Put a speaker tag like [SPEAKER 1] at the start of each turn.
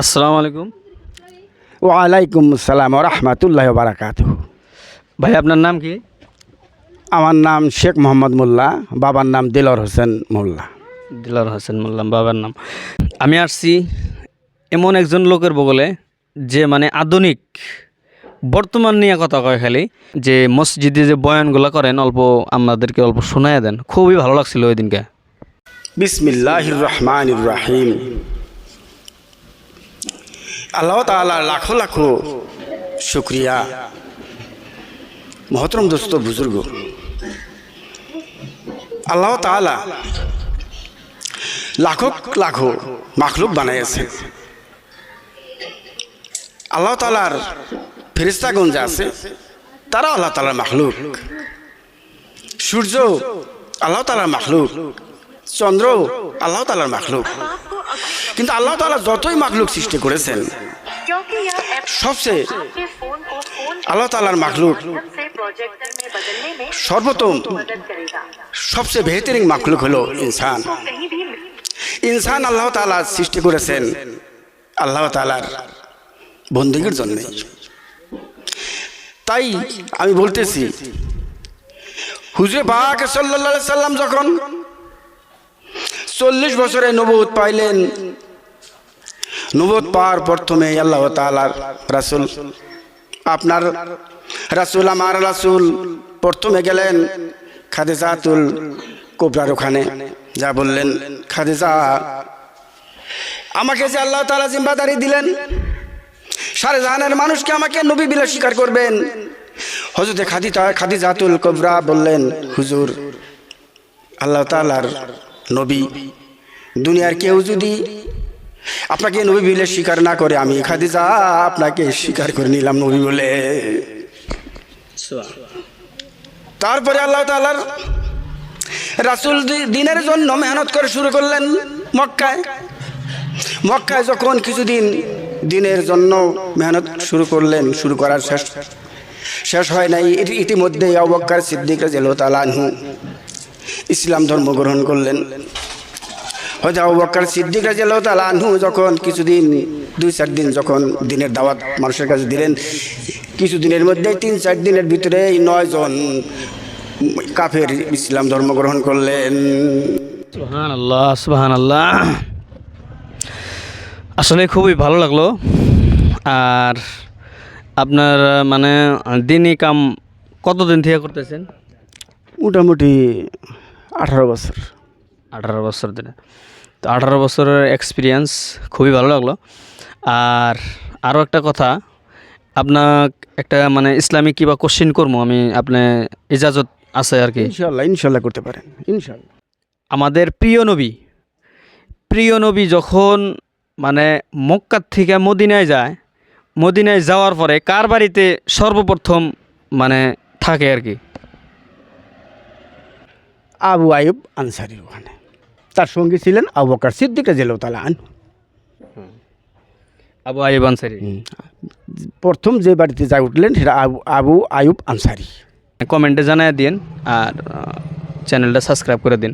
[SPEAKER 1] আসসালামু আলাইকুম।
[SPEAKER 2] ওয়ালাইকুম আসসালাম রহমতুল্লাহ বারাকাত
[SPEAKER 1] ভাই আপনার নাম কি?
[SPEAKER 2] আমার নাম শেখ মোহাম্মদ মোল্লা বাবার নাম দিলর হোসেন মোল্লা।
[SPEAKER 1] দিলর হোসেন মোল্লা বাবার নাম। আমি আসছি এমন একজন লোকের বগলে যে মানে আধুনিক বর্তমান নিয়ে কথা কয় খালি যে মসজিদে যে বয়ানগুলো করেন অল্প আমাদেরকে অল্প শোনায় দেন। খুবই ভালো লাগছিল ওই দিনকে
[SPEAKER 2] বিসমিল্লাহ রহমান রাহিম। আল্লাহ তালা লাখো লাখো শুক্রিয়া। মহতরম দোস্ত, বুজুর্গ। আল্লাহ তালা লাখো লাখো মাখলুক বানাইছে আল্লাহ তালার ফেরিস্তাগঞ্জ আছে, তারা আল্লাহ তালার মাখলুক। সূর্য আল্লাহ তালার মাখলুক, চন্দ্র আল্লাহ তালার মাখলুক। কিন্তু আল্লাহ তালা যতই মাকলুক সৃষ্টি করেছেন, সবচেয়ে আল্লাহ তালার
[SPEAKER 3] মাকলুক সর্বতম
[SPEAKER 2] সবচেয়ে বেহতরিন মাকলুক হলো ইনসান। ইনসান আল্লাহ তালা সৃষ্টি করেছেন আল্লাহ তালার বন্দুকের জন্যে। তাই আমি বলতেছি, হুজুর বাহাকে সাল্লা সাল্লাম যখন চল্লিশ বছরে নবুত পাইলেন। নবুত পাওয়ার প্রথমে আল্লাহ তালার রাসুল। আপনার রাসুল, আমার রাসুল প্রথমে গেলেন খাদেজাতুল কোবরার ওখানে। যা বললেন, খাদেজা, আমাকে যে আল্লাহ তালা জিম্বাদারি দিলেন, সারে জাহানের মানুষকে আমাকে নবী বিলে স্বীকার করবেন। হজরতে খাদিজা, খাদিজাতুল কোবরা বললেন, হুজুর, আল্লাহ তালার নবী, দুনিয়ার কেউ যদি আপনাকে নবী বলে স্বীকার না করে, আমি খাদিজা আপনাকে স্বীকার করে নিলাম নবী বলে। তারপরে আল্লাহ তালার রাসুল দিনের জন্য মেহনত করে শুরু করলেন মক্কায়। মক্কায় যখন কিছুদিন দিনের জন্য মেহনত শুরু করলেন, শুরু করার শেষ শেষ হয় নাই। ইতি- ইতিমধ্যেই অবক্কার সিদ্দিক রাজিয়াল তালানহু ইসলাম ধর্ম গ্রহণ করলেন। হয়তো অবক্কার সিদ্দিক রাজিয়াল তালানহু যখন কিছুদিন দুই চার দিন যখন দিনের দাওয়াত মানুষের কাছে দিলেন কিছুদিনের মধ্যে তিন চার দিনের ভিতরে নয়জন কাফের ইসলাম ধর্ম গ্রহণ করলেন।
[SPEAKER 1] সুহান আল্লাহ সুহান আল্লাহ আসলে খুবই ভালো লাগল। আর আপনার মানে দিনই কাম কতদিন থেকে করতেছেন?
[SPEAKER 2] মোটামুটি আঠারো বছর।
[SPEAKER 1] আঠারো বছর ধরে তো আঠারো বছরের এক্সপিরিয়েন্স খুবই ভালো লাগল। আর আরও একটা কথা আপনার একটা মানে ইসলামিক কিবা কোশ্চিন করব আমি আপনি ইজাজত আছে আর কি?
[SPEAKER 2] ইনশাল্লাহ ইনশাল্লাহ করতে পারেন ইনশাল্লাহ।
[SPEAKER 1] আমাদের প্রিয় নবী প্রিয় নবী যখন মানে মক্কার থেকে মদিনায় যায় মদিনায় যাওয়ার পরে কার বাড়িতে সর্বপ্রথম মানে থাকে আর কি?
[SPEAKER 2] আবু আয়ুব আনসারির ওখানে। তার সঙ্গে ছিলেন আবু বকর সিদ্দিক রাজিয়াল্লাহু তালা আনহু।
[SPEAKER 1] আবু আয়ুব আনসারি।
[SPEAKER 2] প্রথম যে বাড়িতে যা উঠলেন সেটা আবু আবু আয়ুব আনসারি।
[SPEAKER 1] কমেন্টে জানায় দিন আর চ্যানেলটা সাবস্ক্রাইব করে দিন।